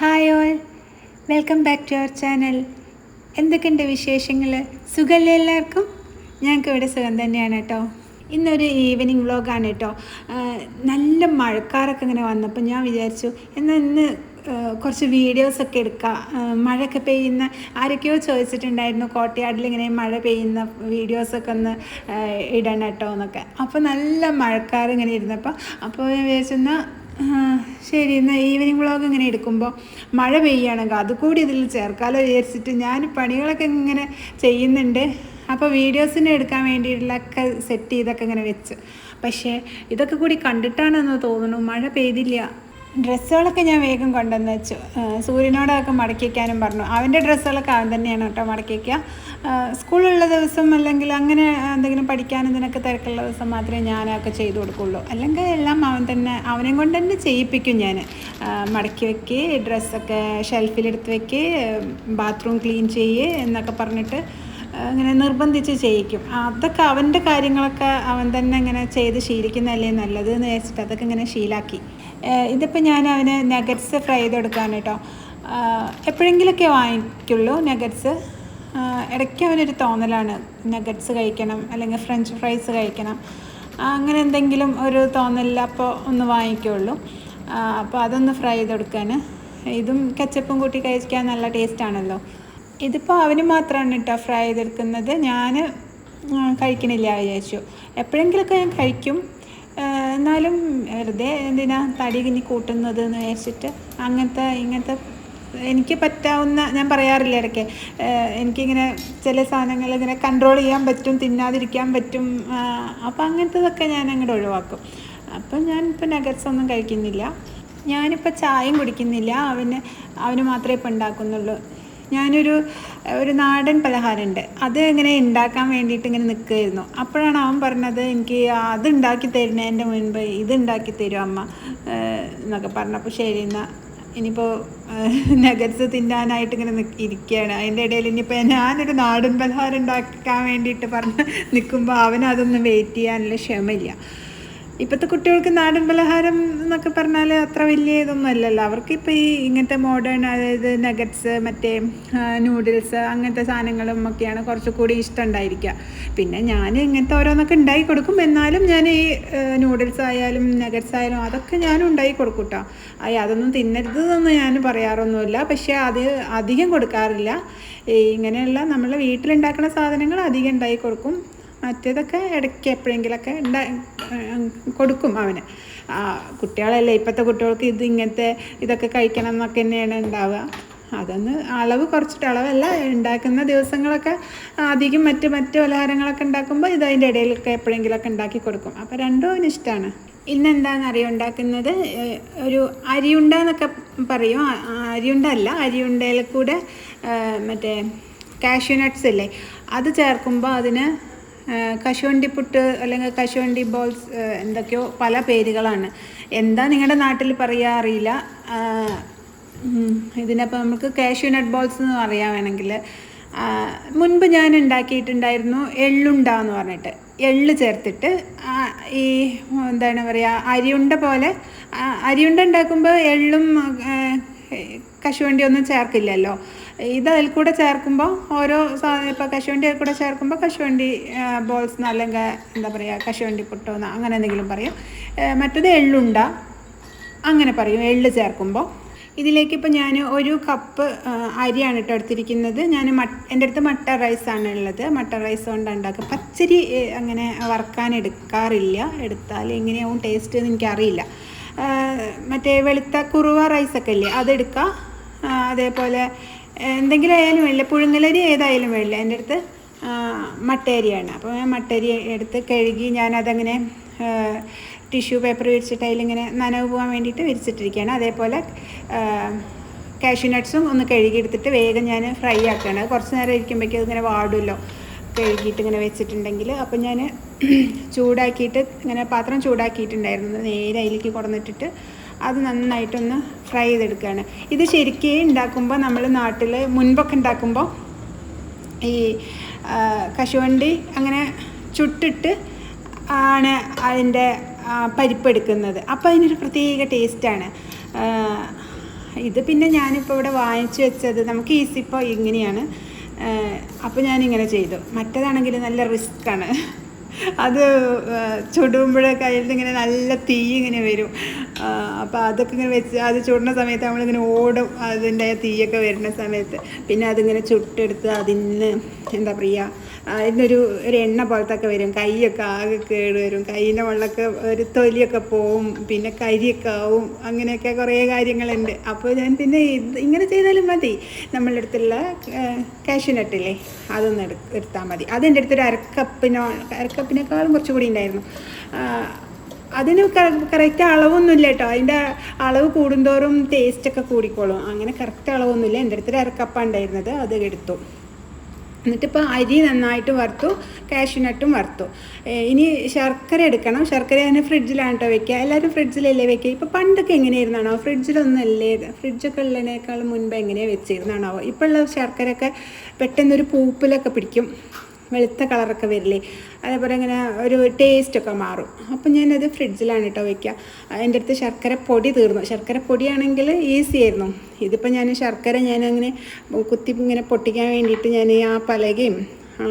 Hi all welcome back to our channel എന്തൊക്കെയുണ്ട് വിശേഷങ്ങൾ സുഖമല്ലേ എല്ലാവർക്കും? ഞങ്ങൾക്ക് ഇവിടെ സുഖം തന്നെയാണ് കേട്ടോ. ഇന്നൊരു ഈവനിങ് വ്ളോഗാണ് കേട്ടോ. നല്ല മഴക്കാരൊക്കെ ഇങ്ങനെ വന്നപ്പോൾ ഞാൻ വിചാരിച്ചു എന്നാൽ ഇന്ന് കുറച്ച് വീഡിയോസൊക്കെ എടുക്കാം. മഴയൊക്കെ പെയ്യുന്ന ആരൊക്കെയോ ചോദിച്ചിട്ടുണ്ടായിരുന്നു കോട്ടയാടിൽ ഇങ്ങനെ മഴ പെയ്യുന്ന വീഡിയോസൊക്കെ ഒന്ന് ഇടണം കേട്ടോ എന്നൊക്കെ. അപ്പോൾ നല്ല മഴക്കാർ ഇങ്ങനെ ഇരുന്നപ്പോൾ അപ്പോൾ ഞാൻ വിചാരിച്ചെന്നാൽ ശരി എന്നാൽ ഈവനിങ് വ്ളോഗ് ഇങ്ങനെ എടുക്കുമ്പോൾ മഴ പെയ്യുകയാണെങ്കിൽ അതുകൂടി ഇതിൽ ചേർക്കാലോ വിചാരിച്ചിട്ട് ഞാൻ പണികളൊക്കെ ഇങ്ങനെ ചെയ്യുന്നുണ്ട്. അപ്പോൾ വീഡിയോസിന് എടുക്കാൻ വേണ്ടിയിട്ടുള്ളൊക്കെ സെറ്റ് ചെയ്തൊക്കെ ഇങ്ങനെ വെച്ച്. പക്ഷേ ഇതൊക്കെ കൂടി കണ്ടിട്ടാണെന്ന് തോന്നുന്നു മഴ പെയ്തില്ല. ഡ്രസ്സുകളൊക്കെ ഞാൻ വേഗം കൊണ്ടുവന്ന് വെച്ചു സൂര്യനോടൊക്കെ മടക്കി വയ്ക്കാനും പറഞ്ഞു. അവന്റെ ഡ്രസ്സുകളൊക്കെ അവൻ തന്നെയാണ് കേട്ടോ മടക്കി സ്കൂളുള്ള ദിവസം അല്ലെങ്കിൽ അങ്ങനെ എന്തെങ്കിലും പഠിക്കാൻ ഇതിനൊക്കെ തിരക്കുള്ള ദിവസം മാത്രമേ ഞാനൊക്കെ ചെയ്തു കൊടുക്കുള്ളൂ. അല്ലെങ്കിൽ എല്ലാം അവൻ തന്നെ അവനെ കൊണ്ട് തന്നെ ചെയ്യിപ്പിക്കും ഞാൻ. മടക്കി വെക്ക് ഡ്രസ്സൊക്കെ ഷെൽഫിലെടുത്ത് വെക്ക് ബാത്റൂം ക്ലീൻ ചെയ്യ് എന്നൊക്കെ പറഞ്ഞിട്ട് അങ്ങനെ നിർബന്ധിച്ച് ചെയ്യിക്കും. അതൊക്കെ അവന്റെ കാര്യങ്ങളൊക്കെ അവൻ തന്നെ ഇങ്ങനെ ചെയ്ത് ശീലിക്കുന്നതല്ലേ നല്ലത് എന്ന് വിചാരിച്ചിട്ട് അതൊക്കെ ഇങ്ങനെ ശീലാക്കി. ഇതിപ്പോൾ ഞാൻ അവന് നഗറ്റ്സ് ഫ്രൈ ചെയ്ത് കൊടുക്കാൻ കേട്ടോ എപ്പോഴെങ്കിലുമൊക്കെ വാങ്ങിക്കുള്ളൂ നഗറ്റ്സ് ഇടയ്ക്ക് അവനൊരു തോന്നലാണ് നഗറ്റ്സ് കഴിക്കണം അല്ലെങ്കിൽ ഫ്രഞ്ച് ഫ്രൈസ് കഴിക്കണം. അങ്ങനെ എന്തെങ്കിലും ഒരു തോന്നലിൽ അപ്പോൾ ഒന്ന് വാങ്ങിക്കുള്ളൂ. അപ്പോൾ അതൊന്ന് ഫ്രൈ ചെയ്ത് കൊടുക്കാൻ ഇതും കച്ചപ്പും കൂട്ടി കഴിക്കാൻ നല്ല ടേസ്റ്റാണല്ലോ ഇതിപ്പോൾ അവന് മാത്രമാണ് കേട്ടോ ഫ്രൈ ചെയ്തെടുക്കുന്നത്. ഞാൻ കഴിക്കണില്ല വിചാരിച്ചു. എപ്പോഴെങ്കിലുമൊക്കെ ഞാൻ കഴിക്കും. എന്നാലും വെറുതെ എന്തിനാ തടി ഇനി കൂട്ടുന്നത് എന്ന് വിചാരിച്ചിട്ട് അങ്ങനത്തെ ഇങ്ങനത്തെ എനിക്ക് പറ്റാവുന്ന ഞാൻ പറയാറില്ല ഇടയ്ക്ക് എനിക്കിങ്ങനെ ചില സാധനങ്ങൾ ഇങ്ങനെ കൺട്രോൾ ചെയ്യാൻ പറ്റും തിന്നാതിരിക്കാൻ പറ്റും അപ്പോൾ അങ്ങനത്തതൊക്കെ ഞാൻ അങ്ങോട്ട് ഒഴിവാക്കും. അപ്പം ഞാനിപ്പോൾ നഗറ്റ്സ് ഒന്നും കഴിക്കുന്നില്ല. ഞാനിപ്പോൾ ചായയും കുടിക്കുന്നില്ല. അവന് അവന് മാത്രമേ ഇപ്പം ഉണ്ടാക്കുന്നുള്ളൂ. ഞാനൊരു ഒരു നാടൻ പലഹാരമുണ്ട്. അത് ഇങ്ങനെ ഉണ്ടാക്കാൻ വേണ്ടിയിട്ട് ഇങ്ങനെ നിൽക്കുമായിരുന്നു അപ്പോഴാണ് അവൻ പറഞ്ഞത് എനിക്ക് അത് ഉണ്ടാക്കി തരുന്നതിന്റെ മുൻപ് ഇത് ഉണ്ടാക്കി തരും അമ്മ എന്നൊക്കെ പറഞ്ഞപ്പോൾ ശരി എന്നാൽ ഇനിയിപ്പോൾ നഗറ്റ്സ് തിന്നാനായിട്ട് ഇങ്ങനെ ഇരിക്കുകയാണ്. അതിന്റെ ഇടയിൽ ഇനിയിപ്പോൾ ഞാനൊരു നാടൻ പലഹാരം ഉണ്ടാക്കാൻ വേണ്ടിയിട്ട് പറഞ്ഞ് നിൽക്കുമ്പോൾ അവനതൊന്നും വെയിറ്റ് ചെയ്യാനുള്ള ക്ഷമയില്ല. ഇപ്പോഴത്തെ കുട്ടികൾക്ക് നാടൻ പലഹാരം എന്നൊക്കെ പറഞ്ഞാൽ അത്ര വലിയ ഇതൊന്നും അല്ലല്ലോ. അവർക്ക് ഇപ്പോൾ ഈ ഇങ്ങനത്തെ മോഡേൺ അതായത് നഗറ്റ്സ് മറ്റേ നൂഡിൽസ് അങ്ങനത്തെ സാധനങ്ങളും ഒക്കെയാണ് കുറച്ചുകൂടി ഇഷ്ടം ഉണ്ടായിരിക്കുക. പിന്നെ ഞാൻ ഇങ്ങനത്തെ ഓരോന്നൊക്കെ ഉണ്ടായി കൊടുക്കും. എന്നാലും ഞാൻ ഈ നൂഡിൽസ് ആയാലും നഗറ്റ്സ് ആയാലും അതൊക്കെ ഞാനും ഉണ്ടായി കൊടുക്കും കേട്ടോ അയ്യ അതൊന്നും തിന്നരുത് എന്ന് ഞാൻ പറയാറൊന്നുമില്ല. പക്ഷേ അത് അധികം കൊടുക്കാറില്ല. ഇങ്ങനെയുള്ള നമ്മൾ വീട്ടിലുണ്ടാക്കുന്ന സാധനങ്ങൾ അധികം ഉണ്ടായി കൊടുക്കും. മറ്റേതൊക്കെ ഇടയ്ക്ക് എപ്പോഴെങ്കിലൊക്കെ കൊടുക്കും അവന്. കുട്ടികളല്ലേ ഇപ്പോഴത്തെ കുട്ടികൾക്ക് ഇത് ഇങ്ങനത്തെ ഇതൊക്കെ കഴിക്കണം എന്നൊക്കെ തന്നെയാണ് ഉണ്ടാവുക. അതൊന്ന് അളവ് കുറച്ചിട്ട് അളവല്ല ഉണ്ടാക്കുന്ന ദിവസങ്ങളൊക്കെ അധികം മറ്റ് മറ്റ് പലഹാരങ്ങളൊക്കെ ഉണ്ടാക്കുമ്പോൾ ഇത് അതിന്റെ ഇടയിലൊക്കെ എപ്പോഴെങ്കിലൊക്കെ ഉണ്ടാക്കി കൊടുക്കും. അപ്പോൾ രണ്ടും അവന് ഇഷ്ടമാണ് ഇന്നെന്താണെന്നറിയോ ഉണ്ടാക്കുന്നത് ഒരു അരിയുണ്ട എന്നൊക്കെ പറയും. അരിയുണ്ട അല്ല അരിയുണ്ടയിൽ കൂടെ മറ്റേ കാഷ്യൂ നട്ട്സ് അത് ചേർക്കുമ്പോൾ അതിന് ഏഹ് കശുവണ്ടിപ്പുട്ട് അല്ലെങ്കിൽ കശുവണ്ടി ബോൾസ് എന്തൊക്കെയോ പല പേരുകളാണ്. എന്താ നിങ്ങളുടെ നാട്ടിൽ പറയാ അറിയില്ല. ഇതിനപ്പോൾ നമുക്ക് കാഷ്യൂ നട്ട് ബോൾസ് എന്ന് പറയാൻ വേണമെങ്കിൽ മുൻപ് ഞാൻ ഉണ്ടാക്കിയിട്ടുണ്ടായിരുന്നു എള്ളുണ്ട എന്ന് പറഞ്ഞിട്ട്. എള്ള് ചേർത്തിട്ട് ഈ എന്താണ് പറയുക അരിയുണ്ട പോലെ അരിയുണ്ട ഉണ്ടാക്കുമ്പോൾ എള്ളും കശുവണ്ടിയൊന്നും കശുവണ്ടി ചേർക്കില്ലല്ലോ. ഇത് അതിൽ കൂടെ ചേർക്കുമ്പോൾ ഓരോ സാധനം ഇപ്പോൾ കശുവണ്ടി അതിൽ കൂടെ ചേർക്കുമ്പോൾ കശുവണ്ടി ബോൾസ് അല്ലെങ്കിൽ എന്താ പറയുക കശുവണ്ടി പുട്ടോന്ന് അങ്ങനെ എന്തെങ്കിലും പറയും. മറ്റത് എള്ളുണ്ട അങ്ങനെ പറയും എള്ള് ചേർക്കുമ്പോൾ ഇതിലേക്ക് ഇപ്പോൾ ഞാൻ ഒരു കപ്പ് അരിയാണ് കേട്ടോ എടുത്തിരിക്കുന്നത്. ഞാൻ മട്ട് എന്റെ അടുത്ത് മട്ട റൈസാണ് ഉള്ളത്. മട്ട റൈസ് കൊണ്ട് ഉണ്ടാക്കുക പച്ചരി അങ്ങനെ വറുക്കാൻ എടുക്കാറില്ല. എടുത്താൽ എങ്ങനെയാവും ടേസ്റ്റ് എന്ന് എനിക്കറിയില്ല. മറ്റേ വെളുത്ത കുറുവ റൈസൊക്കെ ഇല്ലേ അതെടുക്കുക അതേപോലെ എന്തെങ്കിലും ആയാലും വേണ്ടില്ല പുഴുങ്ങലരി ഏതായാലും വേണ്ടില്ല എന്റെ അടുത്ത് മട്ടേരിയാണ് അപ്പോൾ ഞാൻ മട്ടേരി എടുത്ത് കഴുകി ഞാനതങ്ങനെ ടിഷ്യൂ പേപ്പർ വിരിച്ചിട്ട് അതിലിങ്ങനെ നനവ് പോകാൻ വേണ്ടിയിട്ട് വിരിച്ചിട്ടിരിക്കുകയാണ്. അതേപോലെ കാഷ്യൂ നട്ട്സും ഒന്ന് കഴുകിയെടുത്തിട്ട് വേഗം ഞാൻ ഫ്രൈ ആക്കുകയാണ്. കുറച്ച് നേരം ഇരിക്കുമ്പോഴേക്കും അതിങ്ങനെ വാടുമല്ലോ. കഴുകിയിട്ട് ഇങ്ങനെ വെച്ചിട്ടുണ്ടെങ്കിൽ. അപ്പം ഞാൻ ചൂടാക്കിയിട്ട് ഇങ്ങനെ പാത്രം ചൂടാക്കിയിട്ടുണ്ടായിരുന്നു. നേരെ അതിലേക്ക് കൊടുന്നിട്ടിട്ട് അത് നന്നായിട്ടൊന്ന് ഫ്രൈ ചെയ്തെടുക്കുകയാണ് ഇത് ശരിക്കും ഉണ്ടാക്കുമ്പോൾ നമ്മൾ നാട്ടിൽ മുൻപൊക്കെ ഉണ്ടാക്കുമ്പോൾ ഈ കശുവണ്ടി അങ്ങനെ ചുട്ടിട്ട് ആണ് അതിന്റെ പരിപ്പെടുക്കുന്നത് അപ്പോൾ അതിനൊരു പ്രത്യേക ടേസ്റ്റാണ് ഇത് പിന്നെ ഞാനിപ്പോൾ ഇവിടെ വാങ്ങിച്ചു വെച്ചത് നമുക്ക് ഈസിപ്പോൾ ഇങ്ങനെയാണ്. അപ്പോൾ ഞാനിങ്ങനെ ചെയ്തു. മറ്റേതാണെങ്കിൽ നല്ല റിസ്ക്കാണ് അത് ചുടുമ്പോൾ കയ്യിൽ ഇങ്ങനെ നല്ല തീ ഇങ്ങനെ വരും. അപ്പോൾ അതൊക്കെ ഇങ്ങനെ വെച്ച് അത് ചുടുന്ന സമയത്ത് നമ്മളിങ്ങനെ ഓടും അതിന്റെ തീയൊക്കെ വരുന്ന സമയത്ത്. പിന്നെ അതിങ്ങനെ ചുട്ടെടുത്ത് അതിന് എന്താ പറയുക അതിനൊരു ഒരു എണ്ണ പോലത്തൊക്കെ വരും. കൈയൊക്കെ ആകെ കേട് വരും. കൈയിന്റെ വെള്ളമൊക്കെ ഒരു തൊലിയൊക്കെ പോവും. പിന്നെ കരിയൊക്കെ ആവും. അങ്ങനെയൊക്കെ കുറേ കാര്യങ്ങളുണ്ട്. അപ്പോൾ ഞാൻ പിന്നെ ഇത് ഇങ്ങനെ ചെയ്താലും മതി. നമ്മളുടെ അടുത്തുള്ള കാഷ്യൂനട്ടില്ലേ അതൊന്ന് എടു എടുത്താൽ മതി. അതെന്റെ അടുത്തൊരു അരക്കപ്പിനോ അരക്കപ്പിനേക്കാളും കുറച്ചുകൂടി ഉണ്ടായിരുന്നു. അതിന് കറക്റ്റ് അളവൊന്നുമില്ല കേട്ടോ. അതിന്റെ അളവ് കൂടുന്തോറും ടേസ്റ്റൊക്കെ കൂടിക്കോളും. അങ്ങനെ കറക്റ്റ് അളവൊന്നുമില്ല. എന്റെ അടുത്തൊരു അരക്കപ്പ ഉണ്ടായിരുന്നത്. അത് എടുത്തു. എന്നിട്ടിപ്പോൾ അരി നന്നായിട്ട് വറുത്തു കാഷ്യൂനട്ടും വറുത്തു. ഇനി ശർക്കര എടുക്കണം. ശർക്കര ഞാൻ ഫ്രിഡ്ജിലാണ് കേട്ടോ വെക്കുക എല്ലാവരും ഫ്രിഡ്ജിലല്ലേ വെക്കുക ഇപ്പോൾ പണ്ടൊക്കെ എങ്ങനെയായിരുന്നാണോ ഫ്രിഡ്ജിലൊന്നല്ലേ ഫ്രിഡ്ജൊക്കെ ഉള്ളതിനേക്കാൾ മുൻപ് എങ്ങനെയാണ് വെച്ചിരുന്നാണോ? ഇപ്പോൾ ഉള്ള ശർക്കരയൊക്കെ പെട്ടെന്നൊരു പൂപ്പിലൊക്കെ പിടിക്കും. വെളുത്ത കളറൊക്കെ വരില്ലേ? അതേപോലെ ഇങ്ങനെ ഒരു ടേസ്റ്റൊക്കെ മാറും. അപ്പം ഞാനത് ഫ്രിഡ്ജിലാണ് കേട്ടോ വയ്ക്കുക എന്റെ അടുത്ത് ശർക്കര പൊടി തീർന്നു. ശർക്കര പൊടിയാണെങ്കിൽ ഈസി ആയിരുന്നു. ഇതിപ്പോൾ ഞാൻ ശർക്കര ഞാനങ്ങനെ കുത്തി ഇങ്ങനെ പൊട്ടിക്കാൻ വേണ്ടിയിട്ട് ഞാൻ ആ പലകയും ആ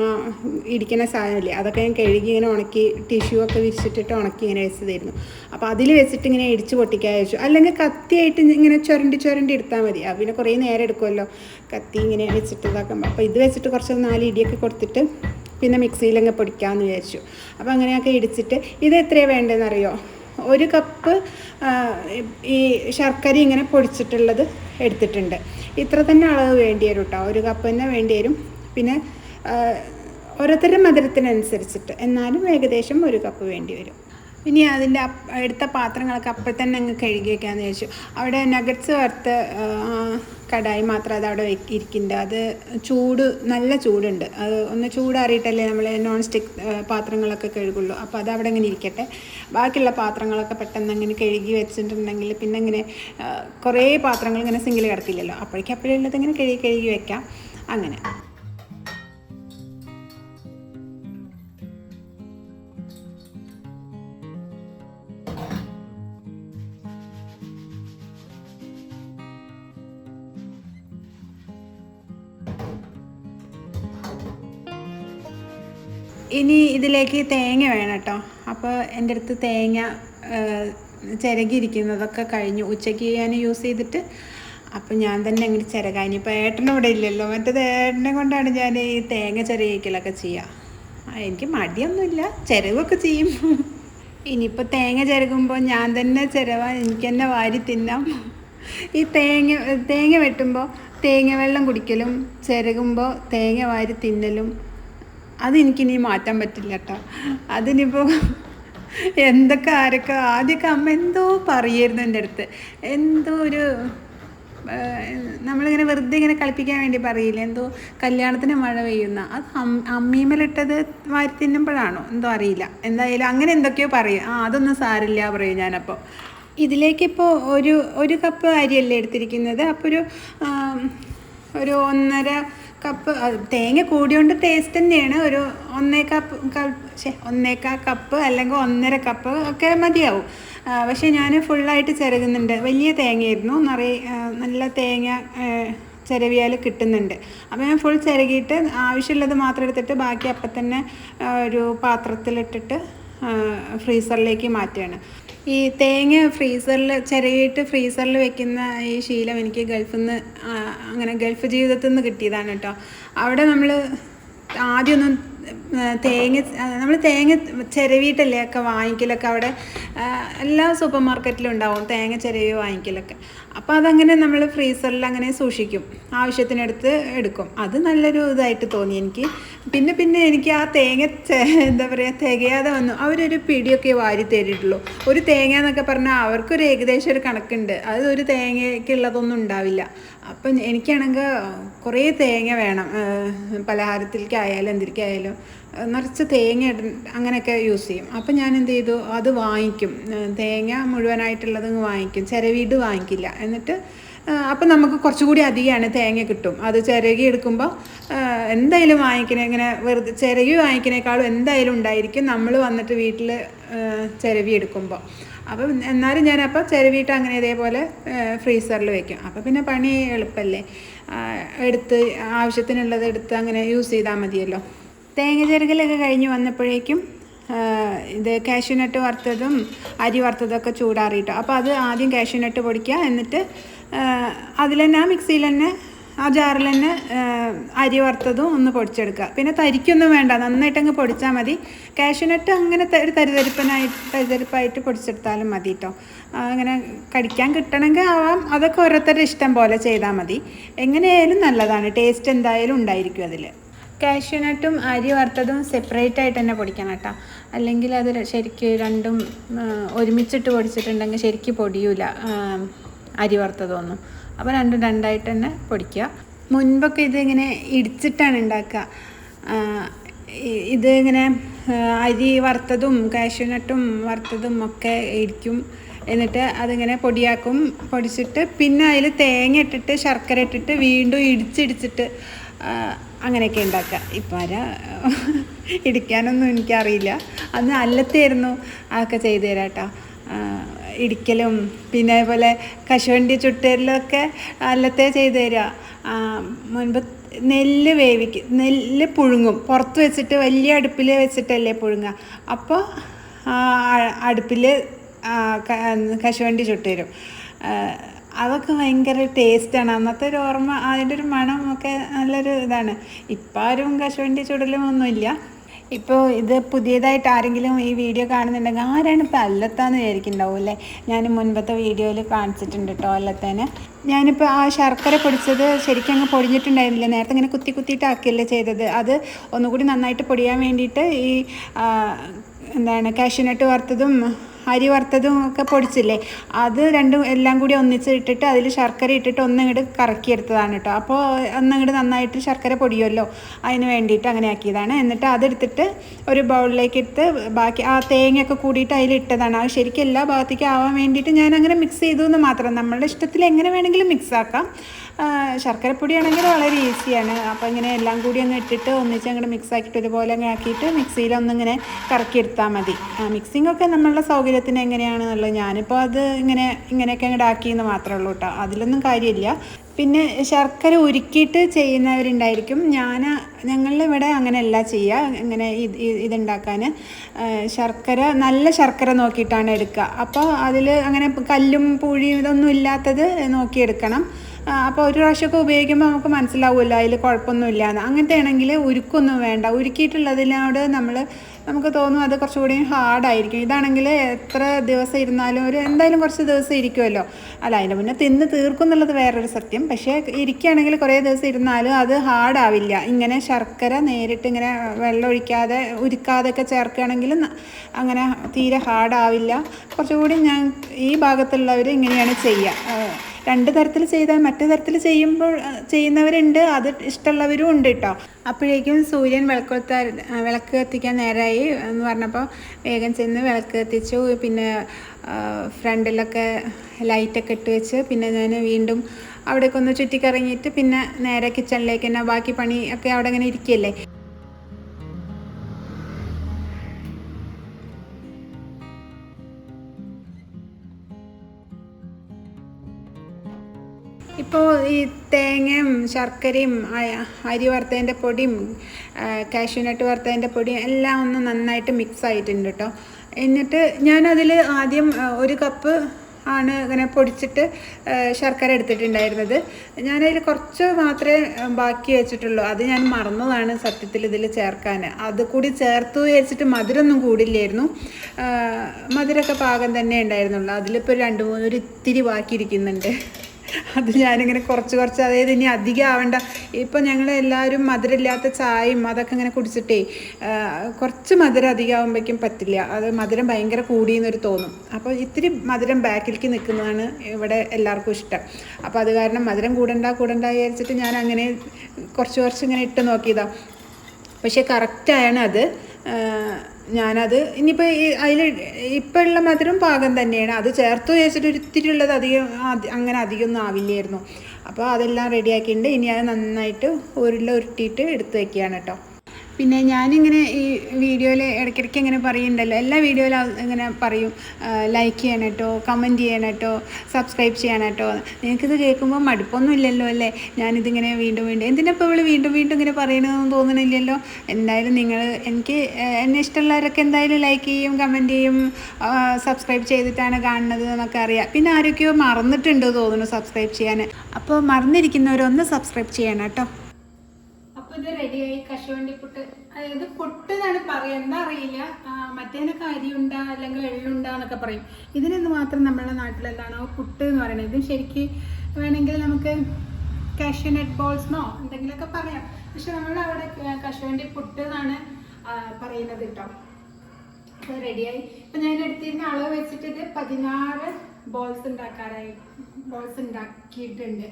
ഇടിക്കുന്ന സാധനമില്ലേ? അതൊക്കെ ഞാൻ കഴുകി ഇങ്ങനെ ഉണക്കി ടിഷ്യൂ ഒക്കെ വിരിച്ചിട്ടിട്ട് ഉണക്കി ഇങ്ങനെ വെച്ചതായിരുന്നു. അപ്പോൾ അതിൽ വെച്ചിട്ട് ഇങ്ങനെ ഇടിച്ച് പൊട്ടിക്കാൻ വെച്ചു. അല്ലെങ്കിൽ കത്തിയായിട്ട് ഇങ്ങനെ ചുരണ്ടി ചുരണ്ടി എടുത്താൽ മതി. ആ പിന്നെ കുറേ നേരം എടുക്കുമല്ലോ. കത്തി ഇങ്ങനെ വെച്ചിട്ട് ഇതാക്കുമ്പോൾ അപ്പോൾ ഇത് വെച്ചിട്ട് കുറച്ച് നാല് ഇടിയൊക്കെ കൊടുത്തിട്ട് പിന്നെ മിക്സിയിലങ്ങ് പൊടിക്കാമെന്ന് വിചാരിച്ചു. അപ്പോൾ അങ്ങനെയൊക്കെ ഇടിച്ചിട്ട് ഇത് എത്രയാണ് വേണ്ടതെന്ന് അറിയോ ഒരു കപ്പ് ഈ ശർക്കര ഇങ്ങനെ പൊടിച്ചിട്ടുള്ളത് എടുത്തിട്ടുണ്ട്. ഇത്ര തന്നെ അളവ് വേണ്ടി വരും കേട്ടോ. ഒരു കപ്പ് തന്നെ വേണ്ടി വരും. പിന്നെ ഓരോരുത്തരുടെ മധുരത്തിനനുസരിച്ചിട്ട്. എന്നാലും ഏകദേശം ഒരു കപ്പ് വേണ്ടി വരും. ഇനി അതിന്റെ എടുത്ത പാത്രങ്ങളൊക്കെ അപ്പം തന്നെ അങ്ങ് കഴുകി വയ്ക്കാമെന്ന് ചോദിച്ചു അവിടെ നഗറ്റ്സ് വറുത്ത് കടായി മാത്രം അത് അവിടെ ഇരിക്കുന്നുണ്ട്. അത് ചൂട് നല്ല ചൂടുണ്ട്. അത് ഒന്ന് ചൂടാറിയിട്ടല്ലേ നമ്മൾ നോൺ സ്റ്റിക്ക് പാത്രങ്ങളൊക്കെ കഴുകുള്ളൂ. അപ്പോൾ അത് അവിടെ ഇങ്ങനെ ഇരിക്കട്ടെ. ബാക്കിയുള്ള പാത്രങ്ങളൊക്കെ പെട്ടെന്ന് അങ്ങനെ കഴുകി വെച്ചിട്ടുണ്ടെങ്കിൽ പിന്നെ ഇങ്ങനെ കുറേ പാത്രങ്ങൾ ഇങ്ങനെ സിംഗിൾ കിടക്കില്ലല്ലോ. അപ്പോഴേക്കും അപ്പോഴുള്ളത് ഇങ്ങനെ കഴുകി കഴുകി വെക്കാം. അങ്ങനെ. ഇതിലേക്ക് തേങ്ങ വേണം കേട്ടോ. അപ്പോൾ എന്റെ അടുത്ത് തേങ്ങ ചിരകിയിരിക്കുന്നതൊക്കെ കഴിഞ്ഞു. ഉച്ചയ്ക്ക് ഞാൻ യൂസ് ചെയ്തിട്ട് അപ്പം ഞാൻ തന്നെ അങ്ങനെ ചിരകാൻ ഇനിയിപ്പോൾ ഏട്ടനും ഇവിടെ ഇല്ലല്ലോ. മറ്റേത് ഏട്ടനെ കൊണ്ടാണ് ഞാൻ ഈ തേങ്ങ ചിരകിക്കലൊക്കെ ചെയ്യുക. എനിക്ക് മടിയൊന്നുമില്ല. ചിരവൊക്കെ ചെയ്യും. ഇനിയിപ്പോൾ തേങ്ങ ചിരകുമ്പോൾ ഞാൻ തന്നെ ചിരവാൻ എനിക്ക് തന്നെ വാരി തിന്നാം. ഈ തേങ്ങ തേങ്ങ വെട്ടുമ്പോൾ തേങ്ങ വെള്ളം കുടിക്കലും ചിരകുമ്പോൾ തേങ്ങ വാരി തിന്നലും അതെനിക്കിനി മാറ്റാൻ പറ്റില്ല കേട്ടോ അതിനിപ്പോൾ എന്തൊക്കെ ആരൊക്കെ ആദ്യമൊക്കെ അമ്മ എന്തോ പറയായിരുന്നു എന്റെ അടുത്ത്. എന്തോ ഒരു നമ്മളിങ്ങനെ വെറുതെ ഇങ്ങനെ കളിപ്പിക്കാൻ വേണ്ടി പറയില്ല എന്തോ കല്യാണത്തിന് മഴ പെയ്യുന്ന. അത് അമ്മീമലിട്ടത് വാരി തിന്നുമ്പോഴാണോ? എന്തോ അറിയില്ല. എന്തായാലും അങ്ങനെ എന്തൊക്കെയോ പറയും. ആ അതൊന്നും സാരില്ല പറയും ഞാനപ്പോൾ ഇതിലേക്കിപ്പോൾ ഒരു ഒരു കപ്പ് അരിയല്ലേ എടുത്തിരിക്കുന്നത്? അപ്പോൾ ഒരു ഒരു ഒന്നര കപ്പ് തേങ്ങ കൂടിയോണ്ട് ടേസ്റ്റ് തന്നെയാണ്. ഒരു ഒന്നേ കപ്പ് ശേ ഒന്നേക്കാ കപ്പ് അല്ലെങ്കിൽ ഒന്നര കപ്പ് ഒക്കെ മതിയാവും. പക്ഷെ പക്ഷേ ഞാൻ ഫുള്ളായിട്ട് ചിരകുന്നുണ്ട്. വലിയ തേങ്ങയായിരുന്നു. നിറയെ നല്ല തേങ്ങ ചിരവിയാൽ കിട്ടുന്നുണ്ട്. അപ്പോൾ ഞാൻ ഫുൾ ചിരകിയിട്ട് ആവശ്യമുള്ളത് മാത്രം എടുത്തിട്ട് ബാക്കി അപ്പം തന്നെ ഒരു പാത്രത്തിലിട്ടിട്ട് ഫ്രീസറിലേക്ക് മാറ്റുകയാണ്. ഈ തേങ്ങ ഫ്രീസറിൽ ചിരകിയിട്ട് ഫ്രീസറിൽ വെക്കുന്ന ഈ ശീലം എനിക്ക് ഗൾഫിൽ നിന്ന് അങ്ങനെ ഗൾഫ് ജീവിതത്തിൽ നിന്ന് കിട്ടിയതാണ് കേട്ടോ. അവിടെ നമ്മൾ ആദ്യമൊന്നും തേങ്ങ നമ്മൾ തേങ്ങ ചിരവിയിട്ടല്ലേ ഒക്കെ വാങ്ങിക്കലൊക്കെ അവിടെ എല്ലാ സൂപ്പർ മാർക്കറ്റിലും ഉണ്ടാവും തേങ്ങ ചിരവി വാങ്ങിക്കലൊക്കെ. അപ്പോൾ അതങ്ങനെ നമ്മൾ ഫ്രീസറിൽ അങ്ങനെ സൂക്ഷിക്കും ആവശ്യത്തിനടുത്ത് എടുക്കും. അത് നല്ലൊരു ഇതായിട്ട് തോന്നി എനിക്ക്. പിന്നെ പിന്നെ എനിക്ക് ആ തേങ്ങ എന്താ പറയുക തികയാതെ വന്നു. അവരൊരു പിടിയൊക്കെ വാരി തരിട്ടുള്ളൂ ഒരു തേങ്ങ എന്നൊക്കെ പറഞ്ഞാൽ അവർക്കൊരു ഏകദേശം ഒരു കണക്കുണ്ട്. അത് ഒരു തേങ്ങയ്ക്കുള്ളതൊന്നും ഉണ്ടാവില്ല. അപ്പം എനിക്കാണെങ്കിൽ കുറേ തേങ്ങ വേണം. പലഹാരത്തിലേക്കായാലും എന്തിരിക്കായാലും നിറച്ച് തേങ്ങ അങ്ങനെയൊക്കെ യൂസ് ചെയ്യും. അപ്പം ഞാൻ എന്ത് ചെയ്തു? അത് വാങ്ങിക്കും. തേങ്ങ മുഴുവനായിട്ടുള്ളത് വാങ്ങിക്കും. ചിരവീട് വാങ്ങിക്കില്ല. എന്നിട്ട് അപ്പം നമുക്ക് കുറച്ചുകൂടി അധികമാണ് തേങ്ങ കിട്ടും. അത് ചിരകി എടുക്കുമ്പോൾ എന്തായാലും വാങ്ങിക്കണേ ഇങ്ങനെ വെറുതെ ചിരകി വാങ്ങിക്കണേക്കാളും എന്തായാലും ഉണ്ടായിരിക്കും. നമ്മൾ വന്നിട്ട് വീട്ടിൽ ചിരവി എടുക്കുമ്പോൾ അപ്പം എന്നാലും ഞാനപ്പോൾ ചിരവിയിട്ട് അങ്ങനെ ഇതേപോലെ ഫ്രീസറിൽ വെക്കും. അപ്പോൾ പിന്നെ പണി എളുപ്പമല്ലേ എടുത്ത് ആവശ്യത്തിനുള്ളത് എടുത്ത് അങ്ങനെ യൂസ് ചെയ്താൽ മതിയല്ലോ. തേങ്ങ ചെറുകലൊക്കെ കഴിഞ്ഞ് വന്നപ്പോഴേക്കും ഇത് കാഷ്യൂനട്ട് വറുത്തതും അരി വറുത്തതൊക്കെ ചൂടാറിയിട്ടോ. അപ്പോൾ അത് ആദ്യം കാഷ്യൂനട്ട് പൊടിക്കുക എന്നിട്ട് അതിൽ തന്നെ ആ മിക്സിയിൽ തന്നെ ആ ജാറിൽ തന്നെ അരി വറുത്തതും ഒന്ന് പൊടിച്ചെടുക്കുക. പിന്നെ തരിക്കൊന്നും വേണ്ട നന്നായിട്ട് അങ്ങ് പൊടിച്ചാൽ മതി. കാഷ്യൂനട്ട് അങ്ങനെ ഒരു തരിതരിപ്പനായിട്ട് തരിതരിപ്പായിട്ട് പൊടിച്ചെടുത്താലും മതി കേട്ടോ അങ്ങനെ കടിക്കാൻ കിട്ടണമെങ്കിൽ ആവാം. അതൊക്കെ ഓരോരുത്തരുടെ ഇഷ്ടം പോലെ ചെയ്താൽ മതി. എങ്ങനെയായാലും നല്ലതാണ്. ടേസ്റ്റ് എന്തായാലും ഉണ്ടായിരിക്കും അതിൽ കാഷ്യൂനട്ടും അരി വറുത്തതും സെപ്പറേറ്റ് ആയിട്ട് തന്നെ പൊടിക്കണം കേട്ടോ. അല്ലെങ്കിൽ അത് ശരിക്ക് രണ്ടും ഒരുമിച്ചിട്ട് പൊടിച്ചിട്ടുണ്ടെങ്കിൽ ശരിക്ക് പൊടിയൂല അരി വറുത്തതൊന്നും. അപ്പോൾ രണ്ടും രണ്ടായിട്ട് തന്നെ പൊടിക്കുക. മുൻപൊക്കെ ഇതിങ്ങനെ ഇടിച്ചിട്ടാണ് ഉണ്ടാക്കുക. ഇതിങ്ങനെ അരി വറുത്തതും കാഷ്യൂനട്ടും വറുത്തതും ഒക്കെ ഇരിക്കും എന്നിട്ട് അതിങ്ങനെ പൊടിയാക്കും. പൊടിച്ചിട്ട് പിന്നെ അതിൽ തേങ്ങ ഇട്ടിട്ട് ശർക്കര ഇട്ടിട്ട് വീണ്ടും ഇടിച്ചിടിച്ചിട്ട് അങ്ങനെയൊക്കെ ഉണ്ടാക്കുക ഇപ്പം ആരാ? ഇടിക്കാനൊന്നും എനിക്കറിയില്ല. അന്ന് അല്ലത്തായിരുന്നു അതൊക്കെ ചെയ്തു തരാട്ടോ ഇടിക്കലും പിന്നെ അതുപോലെ കശുവണ്ടി ചുട്ടലൊക്കെ അല്ലത്തെ ചെയ്തു തരിക മുൻപ് നെല്ല് വേവിക്കും നെല്ല് പുഴുങ്ങും. പുറത്ത് വെച്ചിട്ട് വലിയ അടുപ്പിൽ വെച്ചിട്ടല്ലേ പുഴുങ്ങുക അപ്പോൾ അടുപ്പിൽ കശുവണ്ടി ചുട്ടുതരും അതൊക്കെ ഭയങ്കര ടേസ്റ്റാണ് അന്നത്തെ ഒരു ഓർമ്മ അതിന്റെ ഒരു മണം ഒക്കെ നല്ലൊരു ഇതാണ്. ഇപ്പം ആരും കശുവണ്ടി ചുടലും ഒന്നുമില്ല. ഇപ്പോൾ ഇത് പുതിയതായിട്ട് ആരെങ്കിലും ഈ വീഡിയോ കാണുന്നുണ്ടെങ്കിൽ ആരാണ് ഇപ്പോൾ അല്ലത്താന്ന് വിചാരിക്കുന്നുണ്ടാവും അല്ലേ? ഞാൻ മുൻപത്തെ വീഡിയോയിൽ കാണിച്ചിട്ടുണ്ട് കേട്ടോ അല്ലത്തേനെ. ഞാനിപ്പോൾ ആ ശർക്കര പൊടിച്ചത് ശരിക്കും അങ്ങ് പൊടിഞ്ഞിട്ടുണ്ടായിരുന്നില്ല. നേരത്തെ ഇങ്ങനെ കുത്തി കുത്തിയിട്ടാക്കിയല്ലേ ചെയ്തത്. അത് ഒന്നുകൂടി നന്നായിട്ട് പൊടിയാൻ വേണ്ടിയിട്ട് ഈ എന്താണ് കാഷ്യൂനട്ട് വറുത്തതും അരി വറുത്തതും ഒക്കെ പൊടിച്ചില്ലേ? അത് രണ്ടും എല്ലാം കൂടി ഒന്നിച്ച് ഇട്ടിട്ട് അതിൽ ശർക്കര ഇട്ടിട്ട് ഒന്നിങ്ങോട്ട് കറക്കിയെടുത്തതാണ് കേട്ടോ. അപ്പോൾ ഒന്നിങ്ങോട്ട് നന്നായിട്ട് ശർക്കര പൊടിയുമല്ലോ അതിന് വേണ്ടിയിട്ട് അങ്ങനെ ആക്കിയതാണ്. എന്നിട്ട് അതെടുത്തിട്ട് ഒരു ബൗളിലേക്ക് എടുത്ത് ബാക്കി ആ തേങ്ങയൊക്കെ കൂടിയിട്ട് അതിൽ ഇട്ടതാണ്. അത് ശരിക്കും എല്ലാ ഭാഗത്തേക്കും ആവാൻ വേണ്ടിയിട്ട് ഞാൻ അങ്ങനെ മിക്സ് ചെയ്തു എന്ന് മാത്രം. നമ്മളുടെ ഇഷ്ടത്തിൽ എങ്ങനെ വേണമെങ്കിലും മിക്സ് ആക്കാം. ആ, ശർക്കരപ്പൊടിയാണെങ്കിൽ വളരെ ഈസിയാണ്. അപ്പോൾ ഇങ്ങനെ എല്ലാം കൂടി അങ്ങ് ഇട്ടിട്ട് ഒന്നിച്ച് അങ്ങോട്ട് മിക്സ് ആക്കിയിട്ട് ഒരുപോലെ അങ്ങ് ആക്കിയിട്ട് മിക്സിയിലൊന്നിങ്ങനെ കറക്കി കറക്കിയെടുത്താൽ മതി. മിക്സിംഗ് ഒക്കെ നമ്മളുടെ സൗകര്യത്തിന് എങ്ങനെയാണെന്നുള്ളത് ഞാനിപ്പോൾ അത് ഇങ്ങനെ ഇങ്ങനെയൊക്കെ അങ്ങോട്ട് ആക്കിയെന്ന് മാത്രമേ ഉള്ളൂ കേട്ടോ അതിലൊന്നും കാര്യമില്ല. പിന്നെ ശർക്കര ഉരുക്കിയിട്ട് ചെയ്യുന്നവരുണ്ടായിരിക്കും. ഞാൻ ഞങ്ങളിവിടെ അങ്ങനെയല്ല ചെയ്യുക ഇങ്ങനെ ഇത് ഇത് ഇതുണ്ടാക്കാൻ ശർക്കര നല്ല ശർക്കര നോക്കിയിട്ടാണ് എടുക്കുക അപ്പോൾ അതിൽ അങ്ങനെ കല്ലും പൂഴിയും ഇതൊന്നും ഇല്ലാത്തത് നോക്കിയെടുക്കണം. അപ്പോൾ ഒരു പ്രാവശ്യമൊക്കെ ഉപയോഗിക്കുമ്പോൾ നമുക്ക് മനസ്സിലാവുമല്ലോ അതിൽ കുഴപ്പമൊന്നുമില്ല എന്ന് അങ്ങനത്തെ ആണെങ്കിൽ ഉരുക്കൊന്നും വേണ്ട. ഉരുക്കിയിട്ടുള്ളതിനോട് നമ്മൾ നമുക്ക് തോന്നും അത് കുറച്ചുകൂടി ഹാർഡായിരിക്കും ഇതാണെങ്കിൽ എത്ര ദിവസം ഇരുന്നാലും ഒരു എന്തായാലും കുറച്ച് ദിവസം ഇരിക്കുമല്ലോ അല്ല അതിന്റെ മുന്നേ തിന്ന് തീർക്കും എന്നുള്ളത് വേറൊരു സത്യം. പക്ഷേ ഇരിക്കുകയാണെങ്കിൽ കുറേ ദിവസം ഇരുന്നാലും അത് ഹാർഡാവില്ല ഇങ്ങനെ ശർക്കര നേരിട്ട് ഇങ്ങനെ വെള്ളം ഒഴിക്കാതെ ഉരുക്കാതെയൊക്കെ ചേർക്കുകയാണെങ്കിൽ അങ്ങനെ തീരെ ഹാർഡാവില്ല കുറച്ചുകൂടി ഞാൻ ഈ ഭാഗത്തുള്ളവർ ഇങ്ങനെയാണ് ചെയ്യുക. രണ്ട് തരത്തിൽ ചെയ്താൽ മറ്റു തരത്തിൽ ചെയ്യുമ്പോൾ ചെയ്യുന്നവരുണ്ട് അത് ഇഷ്ടമുള്ളവരും ഉണ്ട് കേട്ടോ. അപ്പോഴേക്കും സൂര്യൻ വിളക്കൊത്ത വിളക്ക് കത്തിക്കാൻ നേരമായി എന്ന് പറഞ്ഞപ്പോൾ വേഗം ചെന്ന് വിളക്ക് കത്തിച്ചു. പിന്നെ ഫ്രണ്ടിലൊക്കെ ലൈറ്റൊക്കെ ഇട്ട് വെച്ച് പിന്നെ ഞാൻ വീണ്ടും അവിടേക്കൊന്ന് ചുറ്റിക്കറങ്ങിയിട്ട് പിന്നെ നേരെ കിച്ചണിലേക്ക് തന്നെ ബാക്കി പണി ഒക്കെ അവിടെ ഇങ്ങനെ ഇരിക്കുകയല്ലേ? ഇപ്പോൾ ഈ തേങ്ങയും ശർക്കരയും അരി വറുത്തതിന്റെ പൊടിയും കാഷ്യൂനട്ട് വറുത്തതിന്റെ പൊടിയും എല്ലാം ഒന്ന് നന്നായിട്ട് മിക്സ് ആയിട്ടുണ്ട് കേട്ടോ. എന്നിട്ട് ഞാനതിൽ ആദ്യം ഒരു കപ്പ് ആണ് ഇങ്ങനെ പൊടിച്ചിട്ട് ശർക്കര എടുത്തിട്ടുണ്ടായിരുന്നത്. ഞാനതിൽ കുറച്ച് മാത്രമേ ബാക്കി വെച്ചിട്ടുള്ളൂ. അത് ഞാൻ മറന്നതാണ് സത്യത്തിൽ ഇതിൽ ചേർക്കാൻ. അത് കൂടി ചേർത്ത് വെച്ചിട്ട് മധുരമൊന്നും കൂടില്ലായിരുന്നു. മധുരമൊക്കെ പാകം തന്നെ ഉണ്ടായിരുന്നുള്ളൂ. അതിലിപ്പോൾ രണ്ട് മൂന്ന് ഇത്തിരി ബാക്കി ബാക്കിയിരിക്കുന്നുണ്ട് അത് ഞാനിങ്ങനെ കുറച്ച് കുറച്ച് അതായത് ഇനി അധികം ആവേണ്ട. ഇപ്പം ഞങ്ങൾ എല്ലാവരും മധുരമില്ലാത്ത ചായയും അതൊക്കെ ഇങ്ങനെ കുടിച്ചിട്ടേ കുറച്ച് മധുരം അധികമാകുമ്പോഴേക്കും പറ്റില്ല. അത് മധുരം ഭയങ്കര കൂടിയെന്നൊരു തോന്നും. അപ്പോൾ ഇത്തിരി മധുരം ബാക്കിലേക്ക് നിൽക്കുന്നതാണ് ഇവിടെ എല്ലാവർക്കും ഇഷ്ടം. അപ്പോൾ അത് കാരണം മധുരം കൂടണ്ട കൂടണ്ട വിചാരിച്ചിട്ട് ഞാൻ അങ്ങനെ കുറച്ച് കുറച്ച് ഇങ്ങനെ ഇട്ട് നോക്കിയതാണ് പക്ഷേ കറക്റ്റായാണ് അത്. ഞാനത് ഇനിയിപ്പോൾ ഈ അതിൽ ഇപ്പോൾ ഉള്ള മധുരം പാകം തന്നെയാണ്. അത് ചേർത്ത് വെച്ചിട്ട് ഒരിത്തിരി ഉള്ളത് അധികം അങ്ങനെ അധികമൊന്നും ആവില്ലായിരുന്നു. അപ്പോൾ അതെല്ലാം റെഡിയാക്കിയിട്ടുണ്ട് ഇനി അത് നന്നായിട്ട് ഉരുള ഉരുട്ടിയിട്ട് എടുത്ത് വെക്കുകയാണ് കേട്ടോ. പിന്നെ ഞാനിങ്ങനെ ഈ വീഡിയോയിൽ ഇടയ്ക്കിടയ്ക്ക് ഇങ്ങനെ പറയുന്നുണ്ടല്ലോ. എല്ലാ വീഡിയോയിലും ഇങ്ങനെ പറയും. ലൈക്ക് ചെയ്യണം കേട്ടോ കമന്റ് ചെയ്യണം കേട്ടോ സബ്സ്ക്രൈബ് ചെയ്യണം കേട്ടോ നിങ്ങൾക്കിത് കേൾക്കുമ്പോൾ മടുപ്പൊന്നും ഇല്ലല്ലോ അല്ലേ? ഞാനിതിങ്ങനെ വീണ്ടും വീണ്ടും എന്തിനാ ഇപ്പോൾ ഇവൾ വീണ്ടും വീണ്ടും ഇങ്ങനെ പറയണമെന്ന് തോന്നണില്ലല്ലോ? എന്തായാലും നിങ്ങൾ എനിക്ക് എന്നെ ഇഷ്ടമുള്ളവരൊക്കെ എന്തായാലും ലൈക്ക് ചെയ്യും കമന്റ് ചെയ്യും സബ്സ്ക്രൈബ് ചെയ്തിട്ടാണ് കാണുന്നത് എന്നൊക്കെ അറിയാം. പിന്നെ ആരൊക്കെയോ മറന്നിട്ടുണ്ട് തോന്നുന്നു സബ്സ്ക്രൈബ് ചെയ്യാൻ അപ്പോൾ മറന്നിരിക്കുന്നവരൊന്ന് സബ്സ്ക്രൈബ് ചെയ്യണം കേട്ടോ ഇത് റെഡിയായി കശുവണ്ടി പുട്ട്. അതായത് പുട്ട് എന്നാണ് പറയുക എന്താ അറിയില്ല. മറ്റേനൊക്കെ അരിയുണ്ട അല്ലെങ്കിൽ എള്ളുണ്ട എന്നൊക്കെ പറയും. ഇതിനെന്ന് മാത്രം നമ്മുടെ നാട്ടിൽ എന്താണോ പുട്ട് എന്ന് പറയുന്നത്? ഇത് ശരിക്ക് വേണമെങ്കിൽ നമുക്ക് കാഷ്യൂനട്ട് ബോൾസ്ന്നോ എന്തെങ്കിലുമൊക്കെ പറയാം. പക്ഷെ നമ്മുടെ അവിടെ കശുവണ്ടി പുട്ട് എന്നാണ് പറയുന്നത് കേട്ടോ. അപ്പോൾ റെഡിയായി ഇപ്പം ഞാൻ എടുത്തിരുന്ന അളവ് വെച്ചിട്ട് ഇത് പതിനാറ് ബോൾസ് ഉണ്ടാക്കാറായി ബോൾസ് ഉണ്ടാക്കിയിട്ടുണ്ട്.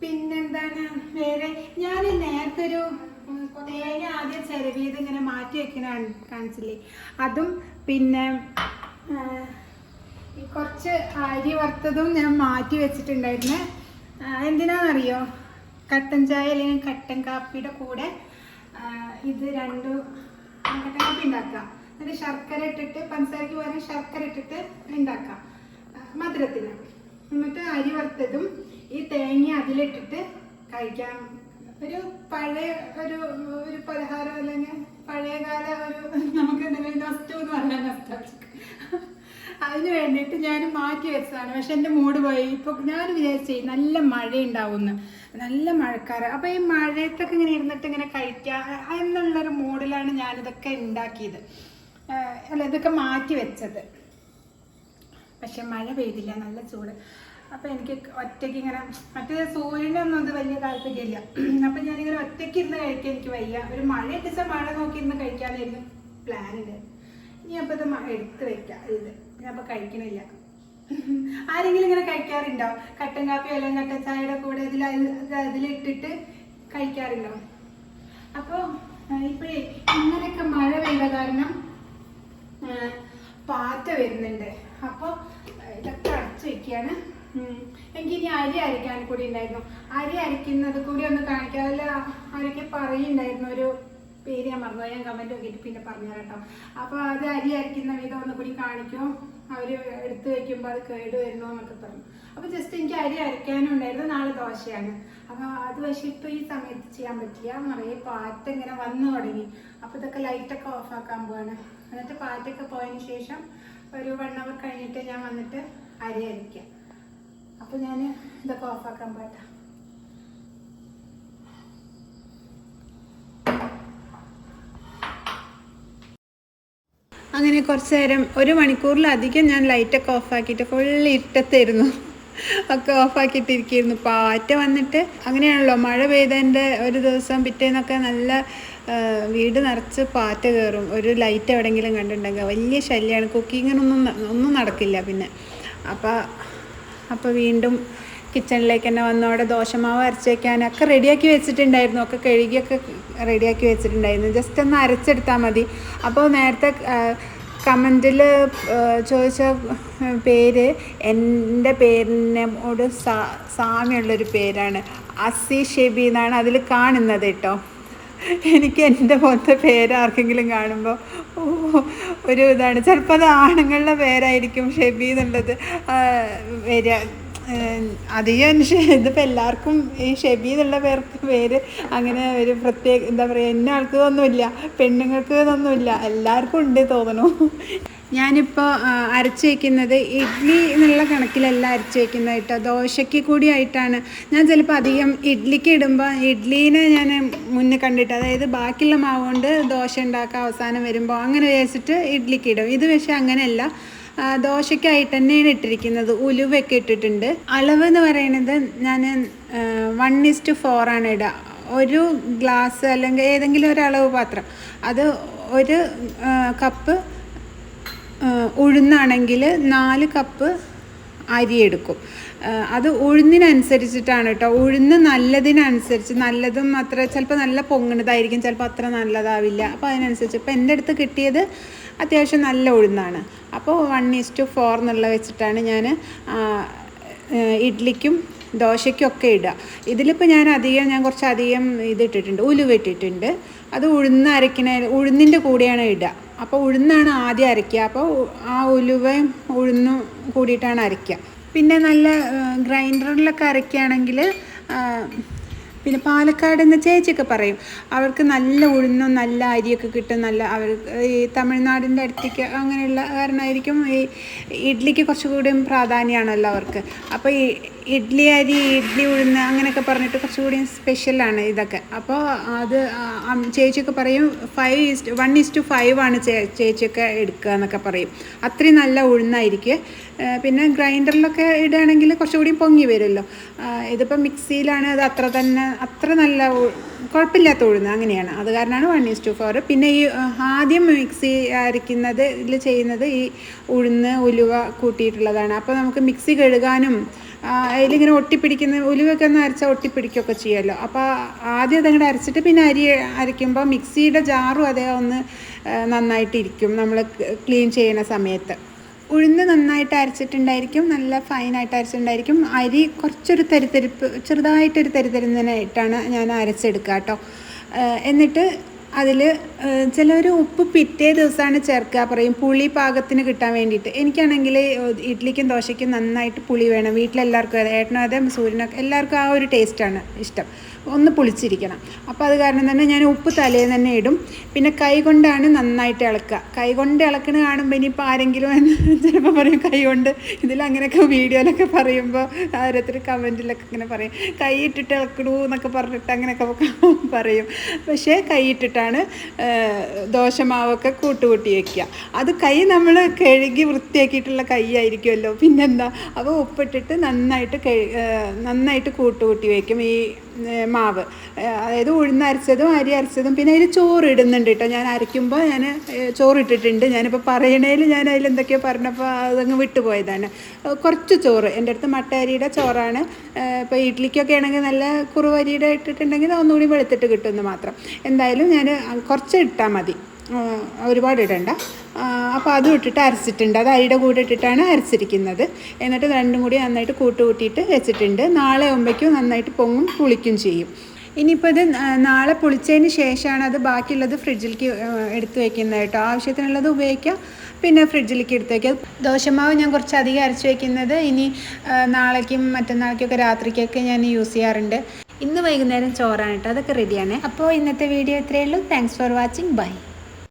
പിന്നെന്താണ്? വേറെ ഞാൻ നേരത്തെ ഒരു തേങ്ങ ആദ്യം ചിരവിയത് ഇങ്ങനെ മാറ്റി വെക്കണ കാണിച്ചില്ലേ അതും പിന്നെ കുറച്ച് അരി വറുത്തതും ഞാൻ മാറ്റി വെച്ചിട്ടുണ്ടായിരുന്നു. എന്തിനാണെന്നറിയോ കട്ടൻ ചായ അല്ലെങ്കിൽ കട്ടൻ കാപ്പിയുടെ കൂടെ ഇത് രണ്ടും കട്ടൻ കാപ്പി ഉണ്ടാക്കാം. എന്നിട്ട് ശർക്കര ഇട്ടിട്ട് പഞ്ചസാരയ്ക്ക് പകരം ശർക്കര ഇട്ടിട്ട് ഉണ്ടാക്കാം. മധുരത്തിന്. എന്നിട്ട് അരി വറുത്തതും ഈ തേങ്ങ അതിലിട്ടിട്ട് കഴിക്കാൻ ഒരു പഴയ ഒരു ഒരു പലഹാരം അല്ലെങ്കിൽ പഴയകാല ഒരു നമുക്ക് എന്തെങ്കിലും നഷ്ടം എന്ന് പറഞ്ഞാൽ നഷ്ടം അതിന് വേണ്ടിയിട്ട് ഞാൻ മാറ്റി വെച്ചതാണ്. പക്ഷെ എന്റെ മൂഡ് പോയി. ഇപ്പോൾ ഞാൻ വിചാരിച്ചു നല്ല മഴ ഉണ്ടാവുമെന്ന് നല്ല മഴക്കാറ്. അപ്പോൾ ഈ മഴയത്തൊക്കെ ഇങ്ങനെ ഇരുന്നിട്ട് ഇങ്ങനെ കഴിക്കാം എന്നുള്ളൊരു മൂഡിലാണ് ഞാനിതൊക്കെ ഉണ്ടാക്കിയത്. അല്ല ഇതൊക്കെ മാറ്റി വെച്ചത്. പക്ഷെ മഴ പെയ്തില്ല നല്ല ചൂട്. അപ്പോൾ എനിക്ക് ഒറ്റയ്ക്ക് ഇങ്ങനെ മറ്റേ സൂര്യനൊന്നും ഇത് വലിയ താല്പര്യമില്ല. അപ്പം ഞാനിങ്ങനെ ഒറ്റയ്ക്ക് ഇരുന്ന് കഴിക്കാൻ എനിക്ക് വയ്യ. ഒരു മഴ എത്തിച്ചാൽ മഴ നോക്കി ഇരുന്ന് കഴിക്കാനായിരുന്നു പ്ലാനിൽ. ഇനി അപ്പോൾ ഇത് എടുത്ത് വെക്കാം ഇത്. ഞാൻ അപ്പോൾ കഴിക്കണില്ല. ആരെങ്കിലും ഇങ്ങനെ കഴിക്കാറുണ്ടോ? കട്ടൻ കാപ്പി അല്ലെങ്കിൽ കട്ടൻ ചായയുടെ കൂടെ ഇതിൽ അതിലിട്ടിട്ട് കഴിക്കാറുണ്ടോ? അപ്പോൾ ഇപ്പോഴേ ഇങ്ങനെയൊക്കെ മഴ പെയ്ത കാരണം പാറ്റ വരുന്നുണ്ട്. അപ്പോൾ ഇതൊക്കെ അടച്ചു വെക്കുകയാണ് എനിക്ക് ഇനി അരി അരിക്കാൻ കൂടി ഉണ്ടായിരുന്നു. അരി അരയ്ക്കുന്നത് കൂടി ഒന്ന് കാണിക്കാം. അതിൽ ആരൊക്കെ പറയുണ്ടായിരുന്നു ഒരു പേര് ഞാൻ മറന്നു ഞാൻ കമന്റ് നോക്കിയിട്ട് പിന്നെ പറഞ്ഞു കേട്ടോ. അപ്പോൾ അത് അരി അരയ്ക്കുന്ന വിധം ഒന്ന് കൂടി കാണിക്കും. അവർ എടുത്തു വയ്ക്കുമ്പോൾ അത് കേട് വരുന്നു എന്നൊക്കെ പറഞ്ഞു. അപ്പോൾ ജസ്റ്റ് എനിക്ക് അരി അരയ്ക്കാനും ഉണ്ടായിരുന്നു. നാളെ ദോശയാണ്. അപ്പോൾ അത് പക്ഷേ ഇപ്പോൾ ഈ സമയത്ത് ചെയ്യാൻ പറ്റില്ല. നിറയെ പാറ്റ ഇങ്ങനെ വന്നു തുടങ്ങി. അപ്പോൾ ഇതൊക്കെ ലൈറ്റൊക്കെ ഓഫാക്കാൻ പോവാണ്. എന്നിട്ട് പാറ്റൊക്കെ പോയതിന് ശേഷം ഒരു വൺ അവർ കഴിഞ്ഞിട്ട് ഞാൻ വന്നിട്ട് അരി അരിക്കാം. അപ്പോൾ ഞാൻ ഇതൊക്കെ ഓഫാക്കാൻ പാട്ട അങ്ങനെ കുറച്ച് നേരം ഒരു മണിക്കൂറിലധികം ഞാൻ ലൈറ്റൊക്കെ ഓഫാക്കിയിട്ട് ഫുള്ള് ഇട്ടത്തായിരുന്നു ഒക്കെ ഓഫാക്കിയിട്ടിരിക്കുന്നു. പാറ്റ വന്നിട്ട് അങ്ങനെയാണല്ലോ മഴ പെയ്തതിന്റെ ഒരു ദിവസം പിറ്റേന്നൊക്കെ നല്ല വീട് നിറച്ച് പാറ്റ കയറും. ഒരു ലൈറ്റ് എവിടെയെങ്കിലും കണ്ടിട്ടുണ്ടെങ്കിൽ വലിയ ശല്യമാണ് കുക്കിങ്ങിനൊന്നും ഒന്നും നടക്കില്ല പിന്നെ. അപ്പോൾ അപ്പോൾ വീണ്ടും കിച്ചണിലേക്ക് തന്നെ വന്നോടെ ദോശമാവ് അരച്ച് വെക്കാനൊക്കെ റെഡിയാക്കി വെച്ചിട്ടുണ്ടായിരുന്നു. ഒക്കെ കഴുകിയൊക്കെ റെഡിയാക്കി വെച്ചിട്ടുണ്ടായിരുന്നു. ജസ്റ്റ് ഒന്ന് അരച്ചെടുത്താൽ മതി. അപ്പോൾ നേരത്തെ കമന്റിൽ ചോദിച്ച പേര് എന്റെ പേരിനോട് സാ സാമ്യമുള്ളൊരു പേരാണ്. അസി ഷെബി എന്നാണ് അതിൽ കാണുന്നത് കേട്ടോ. എനിക്ക് എന്റെ മുഖത്തെ പേര് ആർക്കെങ്കിലും കാണുമ്പോൾ ഒരു ഇതാണ്. ചിലപ്പോൾ അത് ആണുങ്ങളുടെ പേരായിരിക്കും ഷെബി എന്നുള്ളത്. വരിക അധികം ഇതിപ്പോൾ എല്ലാവർക്കും ഈ ഷെബി എന്നുള്ള പേർക്ക് പേര് അങ്ങനെ ഒരു പ്രത്യേക എന്താ പറയുക എന്നെ ആൾക്ക് ഒന്നുമില്ല പെണ്ണുങ്ങൾക്ക് ഇതൊന്നുമില്ല എല്ലാവർക്കും ഉണ്ട് തോന്നുന്നു. ഞാനിപ്പോൾ അരച്ച് വയ്ക്കുന്നത് ഇഡ്ഡലി എന്നുള്ള കണക്കിലല്ല അരച്ച് വയ്ക്കുന്നത് കേട്ടോ. ദോശയ്ക്ക് കൂടി ആയിട്ടാണ്. ഞാൻ ചിലപ്പോൾ അധികം ഇഡ്ഡലിക്ക് ഇടുമ്പോൾ ഇഡ്ഡലീനെ ഞാൻ മുന്നേ കണ്ടിട്ട് അതായത് ബാക്കിയുള്ള മാവ് കൊണ്ട് ദോശ ഉണ്ടാക്കുക അവസാനം വരുമ്പോൾ അങ്ങനെ വിചാരിച്ചിട്ട് ഇഡ്ഡലിക്ക് ഇടും. ഇത് പക്ഷേ അങ്ങനെയല്ല. ദോശയ്ക്കായിട്ട് തന്നെയാണ് ഇട്ടിരിക്കുന്നത്. ഉലുവൊക്കെ ഇട്ടിട്ടുണ്ട്. അളവ് എന്ന് പറയുന്നത് ഞാൻ വൺ ഇസ്റ്റ് ഫോറാണ് ഇടുക ഒരു ഗ്ലാസ് അല്ലെങ്കിൽ ഏതെങ്കിലും ഒരു അളവ് പാത്രം അത് ഒരു കപ്പ് ഉഴുന്നാണെങ്കിൽ നാല് കപ്പ് അരി എടുക്കും അത് ഉഴുന്നിനനുസരിച്ചിട്ടാണ് കേട്ടോ ഉഴുന്ന് നല്ലതിനനുസരിച്ച് നല്ലതും അത്ര ചിലപ്പോൾ നല്ല പൊങ്ങണതായിരിക്കും ചിലപ്പോൾ അത്ര നല്ലതാവില്ല. അപ്പോൾ അതിനനുസരിച്ച് ഇപ്പോൾ എന്റെ അടുത്ത് കിട്ടിയത് അത്യാവശ്യം നല്ല ഉഴുന്നാണ്. അപ്പോൾ വൺ ഈസ് ടു ഫോർ എന്നുള്ള വെച്ചിട്ടാണ് ഞാൻ ഇഡ്ലിക്കും ദോശയ്ക്കൊക്കെ ഇടുക ഇതിലിപ്പോൾ ഞാൻ അധികം ഞാൻ കുറച്ച് അധികം ഇതിട്ടിട്ടുണ്ട് ഉലുവ ഇട്ടിട്ടുണ്ട്. അത് ഉഴുന്ന് അരക്കണ ഉഴുന്നിന്റെ കൂടെയാണ് ഇടുക അപ്പോൾ ഉഴുന്നാണ് ആദ്യം അരയ്ക്കുക. അപ്പോൾ ആ ഉലുവയും ഉഴുന്നും കൂടിയിട്ടാണ് അരയ്ക്കുക. പിന്നെ നല്ല ഗ്രൈൻഡറിലൊക്കെ അരയ്ക്കുകയാണെങ്കിൽ പിന്നെ പാലക്കാട് എന്ന ചേച്ചിയൊക്കെ പറയും അവർക്ക് നല്ല ഉഴുന്നും നല്ല അരിയൊക്കെ കിട്ടും നല്ല അവർ ഈ തമിഴ്നാടിന്റെ അടുത്തേക്ക് അങ്ങനെയുള്ള കാരണമായിരിക്കും ഈ ഇഡ്ഡലിക്ക് കുറച്ചുകൂടി പ്രാധാന്യമാണല്ലോ അവർക്ക്. അപ്പോൾ ഈ ഇഡ്ഡലി അരി ഇഡ്ഡലി ഉഴുന്ന് അങ്ങനെയൊക്കെ പറഞ്ഞിട്ട് കുറച്ചുകൂടി സ്പെഷ്യലാണ് ഇതൊക്കെ. അപ്പോൾ അത് ചേച്ചിയൊക്കെ പറയും five east one east five ആണ് ചേ ചേച്ചിയൊക്കെ എടുക്കുക എന്നൊക്കെ പറയും. അത്രയും നല്ല ഉഴുന്നായിരിക്കും. പിന്നെ ഗ്രൈൻഡറിലൊക്കെ ഇടുകയാണെങ്കിൽ കുറച്ചുകൂടി പൊങ്ങി വരുമല്ലോ. ഇതിപ്പോൾ മിക്സിയിലാണ് അത് അത്ര തന്നെ അത്ര നല്ല കുഴപ്പമില്ലാത്ത ഉഴുന്ന് അങ്ങനെയാണ്. അത് കാരണമാണ് വൺ ഈസ് ടു ഫോർ പിന്നെ ഈ ആദ്യം മിക്സി അരയ്ക്കുന്നത് ഇതിൽ ചെയ്യുന്നത് ഈ ഉഴുന്ന് ഉലുവ കൂട്ടിയിട്ടുള്ളതാണ്. അപ്പോൾ നമുക്ക് മിക്സി കഴുകാനും അതിലിങ്ങനെ ഒട്ടിപ്പിടിക്കുന്ന ഉലുവൊക്കെ ഒന്ന് അരച്ചാൽ ഒട്ടിപ്പിടിക്കുകയൊക്കെ ചെയ്യുമല്ലോ അപ്പോൾ ആദ്യം അതങ്ങോട്ട് അരച്ചിട്ട് പിന്നെ അരി അരയ്ക്കുമ്പോൾ മിക്സിയുടെ ജാറും അതേ ഒന്ന് നന്നായിട്ടിരിക്കും നമ്മൾ ക്ലീൻ ചെയ്യുന്ന സമയത്ത്. ഉഴുന്ന് നന്നായിട്ട് അരച്ചിട്ടുണ്ടായിരിക്കും നല്ല ഫൈനായിട്ട് അരച്ചിട്ടുണ്ടായിരിക്കും. അരി കുറച്ചൊരു തരിത്തരിപ്പ് ചെറുതായിട്ടൊരു തരിതരുന്നതിനായിട്ടാണ് ഞാൻ അരച്ചെടുക്കുക കേട്ടോ എന്നിട്ട് അതിൽ ചിലർ ഉപ്പ് പിറ്റേ ദിവസമാണ് ചേർക്കുക പറയും. പുളി പാകത്തിന് കിട്ടാൻ വേണ്ടിയിട്ട്. എനിക്കാണെങ്കിൽ ഇഡ്ഡലിക്കും ദോശയ്ക്കും നന്നായിട്ട് പുളി വേണം. വീട്ടിലെല്ലാവർക്കും അതെ ഏട്ടനും അതെ സൂര്യനൊക്കെ എല്ലാവർക്കും ആ ഒരു ടേസ്റ്റാണ് ഇഷ്ടം. ഒന്ന് പുളിച്ചിരിക്കണം. അപ്പോൾ അത് കാരണം തന്നെ ഞാൻ ഉപ്പ് തലേന്ന് തന്നെ ഇടും. പിന്നെ കൈ കൊണ്ടാണ് നന്നായിട്ട് ഇളക്കുക. കൈ കൊണ്ട് ഇളക്കണ കാണുമ്പോൾ ഇനിയിപ്പോൾ ആരെങ്കിലും എന്ന് ചിലപ്പോൾ പറയും കൈ കൊണ്ട്. ഇതിൽ അങ്ങനെയൊക്കെ വീഡിയോയിലൊക്കെ പറയുമ്പോൾ ഓരോരുത്തർ കമന്റിലൊക്കെ ഇങ്ങനെ പറയും. കൈ ഇട്ടിട്ട് ഇളക്കണു എന്നൊക്കെ പറഞ്ഞിട്ട് അങ്ങനെയൊക്കെ പറയും. പക്ഷേ കൈ ഇട്ടിട്ടാണ് ദോശമാവൊക്കെ കൂട്ടുകൂട്ടി വെക്കുക. അത് കൈ നമ്മൾ കഴുകി വൃത്തിയാക്കിയിട്ടുള്ള കൈ ആയിരിക്കുമല്ലോ പിന്നെന്താ? അപ്പോൾ ഉപ്പിട്ടിട്ട് നന്നായിട്ട് നന്നായിട്ട് കൂട്ടുകൂട്ടി വെക്കും. ഈ മാവ്. അതായത് ഉഴുന്നരച്ചതും അരി അരച്ചതും പിന്നെ അതിൽ ചോറ് ഇടുന്നുണ്ട് കേട്ടോ ഞാൻ അരയ്ക്കുമ്പോൾ ഞാൻ ചോറ് ഇട്ടിട്ടുണ്ട് ഞാനിപ്പോൾ പറയണേൽ ഞാൻ അതിൽ എന്തൊക്കെയോ പറഞ്ഞപ്പോൾ അതങ്ങ് വിട്ടുപോയതാണ് കുറച്ച് ചോറ്. എന്റെ അടുത്ത് മട്ട അരിയുടെ ചോറാണ് ഇപ്പോൾ ഇഡ്ഡലിക്കൊക്കെ ആണെങ്കിൽ നല്ല കുറുവരിയുടെ ഇട്ടിട്ടുണ്ടെങ്കിൽ ഒന്നുകൂടി വെളുത്തിട്ട് കിട്ടുമെന്ന് മാത്രം. എന്തായാലും ഞാൻ കുറച്ച് ഇട്ടാൽ മതി. ഒരുപാട് ഇടണ്ട. അപ്പോൾ അതും ഇട്ടിട്ട് അരച്ചിട്ടുണ്ട്. അത് അരിയുടെ കൂടെ ഇട്ടിട്ടാണ് അരച്ചിരിക്കുന്നത്. എന്നിട്ട് രണ്ടും കൂടി നന്നായിട്ട് കൂട്ട് കൂട്ടിയിട്ട് വെച്ചിട്ടുണ്ട്. നാളെ ആകുമ്പോഴേക്കും നന്നായിട്ട് പൊങ്ങും പുളിക്കും ചെയ്യും. ഇനിയിപ്പോൾ ഇത് നാളെ പുളിച്ചതിന് ശേഷമാണ് അത് ബാക്കിയുള്ളത് ഫ്രിഡ്ജിലേക്ക് എടുത്ത് വയ്ക്കുന്നത് കേട്ടോ. ആവശ്യത്തിനുള്ളത് ഉപയോഗിക്കാം. പിന്നെ ഫ്രിഡ്ജിലേക്ക് എടുത്ത് വയ്ക്കുക ദോശമാവ് ഞാൻ കുറച്ച് അധികം അരച്ച് വയ്ക്കുന്നത് ഇനി നാളേക്കും മറ്റന്നാളേക്കൊക്കെ രാത്രിക്കൊക്കെ ഞാൻ യൂസ് ചെയ്യാറുണ്ട്. ഇന്ന് വൈകുന്നേരം ചോറാണ് കേട്ടോ. അതൊക്കെ റെഡിയാണ് അപ്പോൾ ഇന്നത്തെ വീഡിയോ ഇത്രയേ ഉള്ളൂ. Thanks for watching bye